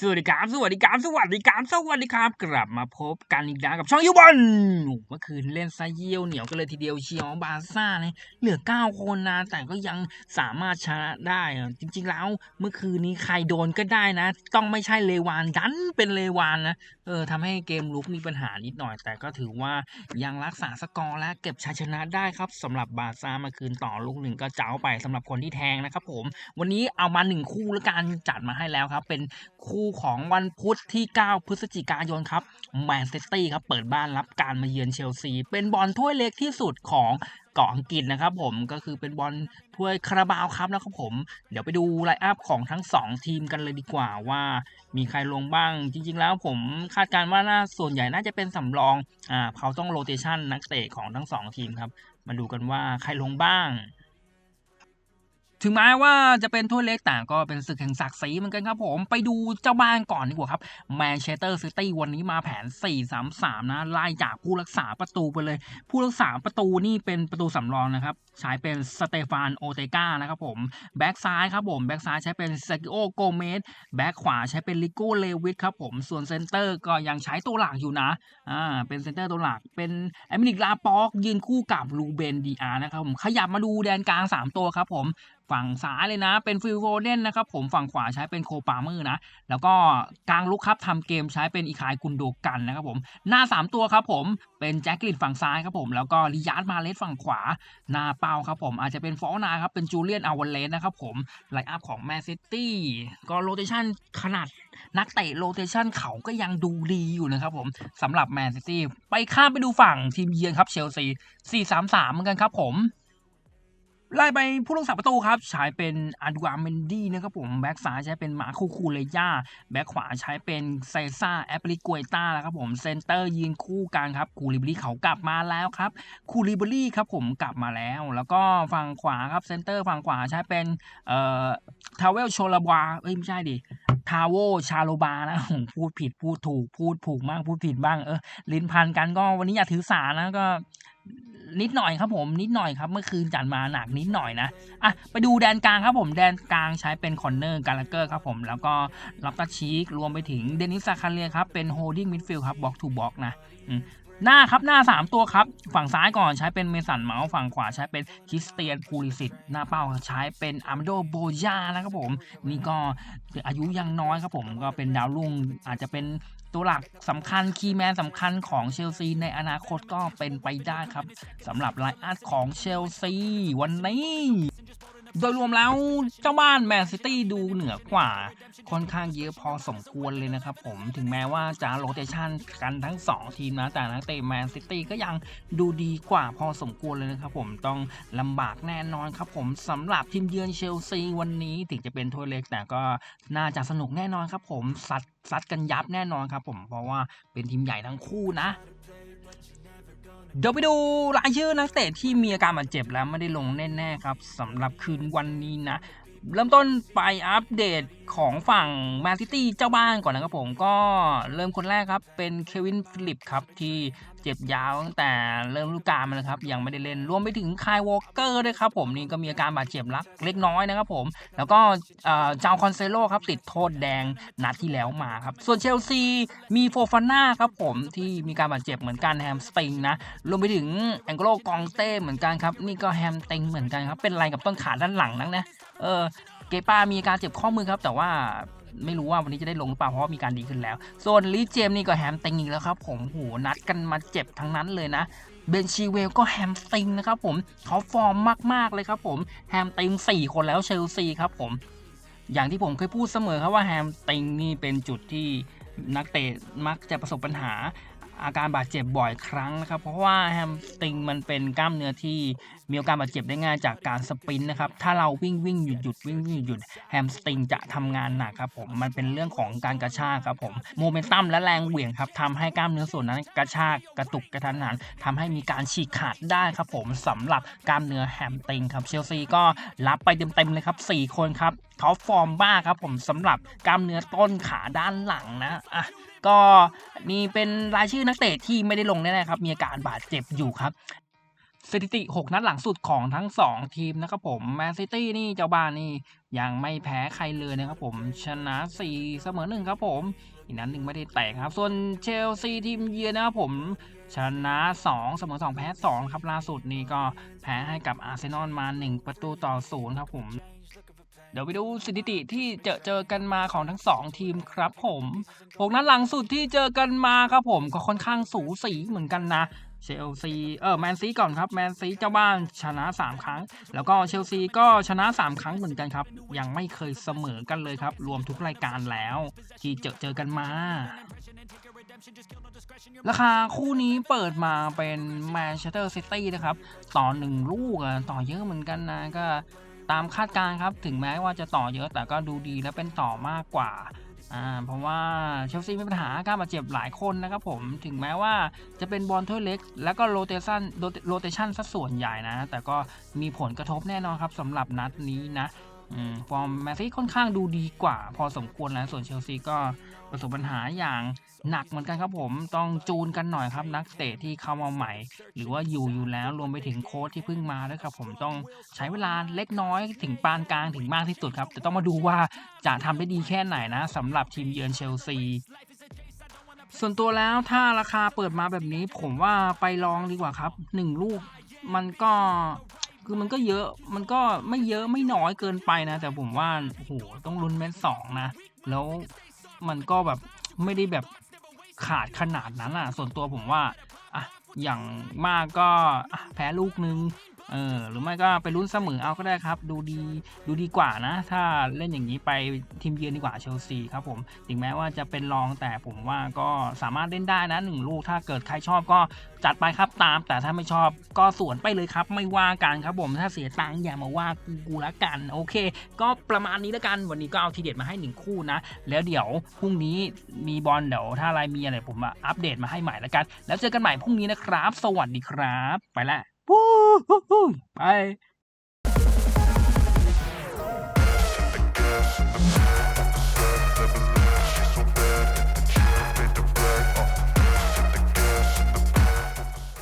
สวัสดีครับ สวัสดีครับ สวัสดีครับ สวัสดีครับ กลับมาพบกันอีกแล้วกับช่องยูบอลเมื่อคืนเล่นซะเยี่ยวเหนียวกันเลยทีเดียวเชียวบาซ่าเนี่ยเหลือ9คนนะ แต่ก็ยังสามารถชนะได้ จริง ๆ แล้วเมื่อคืนนี้ใครโดนก็ได้นะ ต้องไม่ใช่เลวานดันเป็นเลวานนะ เออทำให้เกมลุกมีปัญหานิดหน่อย แต่ก็ถือว่ายังรักษาสกอร์และเก็บชัยชนะได้ครับสำหรับบาซ่าเมื่อคืนต่อลูกหนึ่งก็เจ้าไปสำหรับคนที่แทงนะครับผม วันนี้เอามาหนึ่งคู่แล้วกันจัดมาให้แล้วครับ เป็นคู่ของวันพุธที่ 9 พฤศจิกายนครับแมนเซิตี้ครับเปิดบ้านรับการมาเยือนเชลซี เป็นบอลถ้วยเล็กที่สุดของเกาะอังกฤษนะครับผมก็คือเป็นบอลถ้วยคาราบาวครับนะครับผม เดี๋ยวไปดูไลน์อัพของทั้ง 2 ทีมกันเลยดีกว่าว่ามีใครลงบ้าง จริง ๆ แล้วผมคาดการณ์ว่าน่าส่วนใหญ่น่าจะเป็นสำรองอ่าเขาต้องโรเตชันนักเตะของทั้ง 2 ทีมครับมาดูกันว่าใครลงบ้าง ถึงแม้ว่าจะเป็นถ้วยเล็กแต่ก็เป็นศึกแห่งศักดิ์ศรีเหมือนกันครับผมไปดูเจ้าบ้านก่อนดีกว่าครับแมนเชสเตอร์ซิตี้วันนี้มาแผน 4-3-3 นะไล่จากผู้รักษาประตูไปเลย ผู้รักษาประตูนี่เป็นประตูสำรองนะครับใช้เป็นสเตฟานโอเตกานะครับผมแบ็กซ้ายครับผมแบ็กซ้ายใช้เป็นเซกิโอโกเมสแบ็กขวาใช้เป็นลิโก้เลวิทครับผมส่วนเซนเตอร์ก็ยังใช้ตัวหลักอยู่นะอ่าเป็นเซนเตอร์ตัวหลักเป็นแอมินิกลาปอกยืนคู่กับลูเบนดีอาร์นะครับผมขยับมาดูแดนกลาง 3 ตัวครับผม ฝั่งซ้ายเลยนะ เป็นฟิลโฟเดนนะครับผมฝั่งขวาใช้เป็นโคปาเมอร์นะ แล้วก็กลางลุกครับทำเกมใช้เป็นอีคายกุนโดกันนะครับผม หน้า 3 ตัวครับผมเป็นแจ็คกลินฝั่งซ้ายครับผม แล้วก็ลิยาร์ดมาเลสฝั่งขวา หน้าเป้าครับผม อาจจะเป็นฟอลนาครับเป็นจูเลียนอาวเลสนะครับผมไลอัพของแมนซิตี้ก็โรเตชันขนาดนักเตะโรเตชันเขาก็ยังดูดีอยู่นะครับผมสำหรับแมนซิตี้ไปข้ามไปดูฝั่งทีมเยือนครับเชลซี4-3-3เหมือนกันครับผม ไล่ไปผู้รักษาประตูครับใช้เป็นอัดวาเมนดี้นะครับผมแบ็กซ้ายใช้เป็นมาคูคูเลย่าแบ็กขวาใช้เป็นเซซ่าแอปริกวยต้าแล้วครับผมเซนเตอร์ยืนคู่กันครับคูลิบรี่เขากลับมาแล้วครับคูลิบรี่ครับผมกลับมาแล้ว แล้วก็ฝั่งขวาครับเซนเตอร์ฝั่งขวาใช้เป็นเอ่อทาวเวลโชลบาเอ้ยไม่ใช่ดิทาโวชาโลบานะผมพูดผิดพูดถูกพูดถูกบ้างพูดผิดบ้างเออลิ้นพันกันก็วันนี้อย่าถือสานะก็ นิดหน่อยครับผมนิดหน่อยครับ เมื่อคืนจัดมาหนักนิดหน่อยนะอะไปดูแดนกลางครับผมแดนกลางใช้เป็นคอนเนอร์กาลาเกอร์ครับผมแล้วก็ลับตาชีกรวมไปถึงเดนิสซาคาเรียครับเป็นโฮดดิ้งมิดฟิลด์ครับบ็อกทูบ็อกนะหน้าครับหน้า 3 ตัวครับ ฝั่งซ้ายก่อนใช้เป็นเมสันเมาส์ฝั่งขวาใช้เป็นคริสเตียนพูลิสิตหน้าเป้าใช้เป็นอัมโดโบยานะครับผม นี่ก็อายุยังน้อยครับผมก็เป็นดาวรุ่งอาจจะเป็น ตัวหลักสำคัญคีย์แมนสำคัญของเชลซีในอนาคตก็เป็นไปได้ครับสำหรับไลน์อัพของเชลซีวันนี้ โดยรวมแล้วเจ้าบ้านแมนซิตี้ดูเหนือกว่าค่อนข้างเยอะพอสมควรเลยนะครับผมถึงแม้ว่าจะโรเตชันกันทั้ง 2 ทีมนะแต่นักเตะแมนซิตี้ก็ยังดูดีกว่าพอสมควรเลยนะครับผมต้องลำบากแน่นอนครับผมสำหรับทีมเยือนเชลซีวันนี้ถึงจะเป็นถ้วยเล็กแต่ก็น่าจะสนุกแน่นอนครับผมซัดซัดกันยับแน่นอนครับผมเพราะว่าเป็นทีมใหญ่ทั้งคู่นะ เดี๋ยวไปดูรายชื่อนักเตะที่มีอาการบาดเจ็บแล้วไม่ได้ลงแน่ๆครับสำหรับคืนวันนี้นะ เริ่มต้นไปอัปเดตของฝั่งแมนซิตี้เจ้าบ้านก่อนนะครับผมก็เริ่มคนแรกครับเป็นเควินฟิลิปครับที่ เจ็บยาวตั้งแต่เริ่มฤดูกาลมาเลยครับยังไม่ได้เล่นรวมไปถึงคายวอลเกอร์ด้วยครับผมนี่ก็มีอาการบาดเจ็บลักเล็กน้อยนะครับผม แล้วก็เอ่อจาคอนเซโลครับติดโทษแดงนัดที่แล้วมาครับ ส่วนเชลซีมีโฟฟาน่าครับผมที่มีการบาดเจ็บเหมือนกันแฮมสตริงนะรวมไปถึงแองโกลกองเต้เหมือนกันครับนี่ก็แฮมสตริงเหมือนกันครับเป็นอะไรกับต้นขาด้านหลังนักนะเออเกปามีการเจ็บข้อมือครับแต่ว่า ไม่รู้ว่าวันนี้จะได้ลงหรือเปล่าเพราะว่ามีการดีขึ้นแล้ว ส่วนลีเจมส์นี่ก็แฮมติงอีกแล้วครับผมโหนัดกันมาเจ็บทั้งนั้นเลยนะเบนชีเวลก็แฮมสติงนะครับผมเขาฟอร์มมาก ๆ เลยครับผมแฮมติง4 คนแล้วเชลซีครับผม อย่างที่ผมเคยพูดเสมอครับว่าแฮมติงนี่เป็นจุดที่นักเตะมักจะประสบปัญหา อาการบาดเจ็บบ่อยครั้งนะครับ เพราะว่าแฮมสตริงมันเป็นกล้ามเนื้อที่มีโอกาสบาดเจ็บได้ง่ายจากการสปรินต์นะครับ ถ้าเราวิ่งวิ่งหยุดหยุดวิ่งวิ่งหยุดแฮมสตริงจะทำงานหนักครับผม มันเป็นเรื่องของการกระชากครับผมโมเมนตัมและแรงเหวี่ยงครับทำให้กล้ามเนื้อส่วนนั้นกระชากกระตุกกระทันหันทำให้มีการฉีกขาดได้ครับผมสำหรับกล้ามเนื้อแฮมสตริงครับเชลซีก็รับไปเต็มๆเลยครับสี่คนครับเขาฟอร์มบ้าครับผมสำหรับกล้ามเนื้อต้นขาด้านหลังนะอะก็นี่เป็นรายชื่อนักเตะที่ไม่ได้ลงแน่ๆครับ มีอาการบาดเจ็บอยู่ครับสถิติ 6 นัดหลังสุดของทั้ง 2 ทีมนะครับผมแมนซิตี้นี่เจ้าบ้านนี่ยังไม่แพ้ใครเลยนะครับผมชนะ 4 เสมอ1ครับผม อีกนัดหนึ่งไม่ได้แตกครับ ส่วนเชลซีทีมเยือนนะครับผม ชนะ 2 เสมอ 2 แพ้ 2 ครับล่าสุดนี่ก็แพ้ให้กับอาร์เซนอลมา 1 ประตูต่อ 0 ครับผม ดี๋ยวไปดูสถิติที่เจอเจอกันมาของทั้ง 2 ทีมครับผมหกนัดหลังสุดที่เจอกันมาครับผมก็ค่อนข้างสูสีเหมือนกันนะเชลซีเออแมนซีก่อนครับแมนซีเจ้าบ้านชนะ 3 ครั้ง แล้วก็เชลซีก็ชนะ 3 ครั้งเหมือนกันครับ ยังไม่เคยเสมอกันเลยครับ รวมทุกรายการแล้ว ที่เจอเจอกันมา ราคาคู่นี้เปิดมาเป็นแมนเชสเตอร์ซิตี้นะครับ ต่อหนึ่งลูกต่อเยอะเหมือนกันนะก็ ตามคาดการณ์ครับ ถึงแม้ว่าจะต่อเยอะแต่ก็ดูดีและเป็นต่อมากกว่าอ่าเพราะว่าเชลซีมีปัญหาการบาดเจ็บหลายคนนะครับผมถึงแม้ว่าจะเป็นบอลถ้วยเล็ก แล้วก็โรเตชันโรเตชันสัส่วนใหญ่นะ แต่ก็มีผลกระทบแน่นอนครับสำหรับนัดนี้นะ ฟอร์มแมนซีค่อนข้างดูดีกว่า พอสมควรแล้วส่วนเชลซีก็ประสบปัญหาอย่างหนักเหมือนกันครับผมต้องจูนกันหน่อยครับ นักเตะที่เข้ามาใหม่ หรือว่าอยู่อยู่แล้วรวมไปถึงโค้ชที่เพิ่งมาด้วยครับ ผมต้องใช้เวลาเล็กน้อยถึงปานกลางถึงมากที่สุดครับ แต่ต้องมาดูว่าจะทำได้ดีแค่ไหนนะสำหรับทีมเยือนเชลซีส่วนตัวแล้วถ้าราคาเปิดมาแบบนี้ ผมว่าไปลองดีกว่าครับหนึ่งลูกมันก็ คือมันก็เยอะ มันก็ไม่เยอะไม่น้อยเกินไปนะ แต่ผมว่าโอ้โหต้องลุ้นเม็ดสองนะ แล้วมันก็แบบไม่ได้แบบขาดขนาดนั้นอะ ส่วนตัวผมว่าอะอย่างมากก็แพ้ลูกนึง เออหรือไม่ก็ไปลุ้นเสมอเอาก็ได้ครับ ดูดีดูดีกว่านะ ถ้าเล่นอย่างนี้ไปทีมเยือนดีกว่าเชลซีครับผมถึงแม้ว่าจะเป็นรองแต่ผมว่าก็สามารถเล่นได้นะหนึ่งลูกถ้าเกิดใครชอบก็จัดไปครับตาม แต่ถ้าไม่ชอบก็สวนไปเลยครับไม่ว่ากันครับผมถ้าเสียตังค์อย่ามาว่ากูละกันโอเค ก็ประมาณนี้แล้วกันวันนี้ก็เอาทีเด็ดมาให้หนึ่งคู่นะ แล้วเดี๋ยวพรุ่งนี้มีบอลเดี๋ยวถ้าอะไรมีอะไรผมอัปเดตมาให้ใหม่ล้วกัน แล้วเจอกันใหม่พรุ่งนี้นะครับ สวัสดีครับ ไปละ Bye.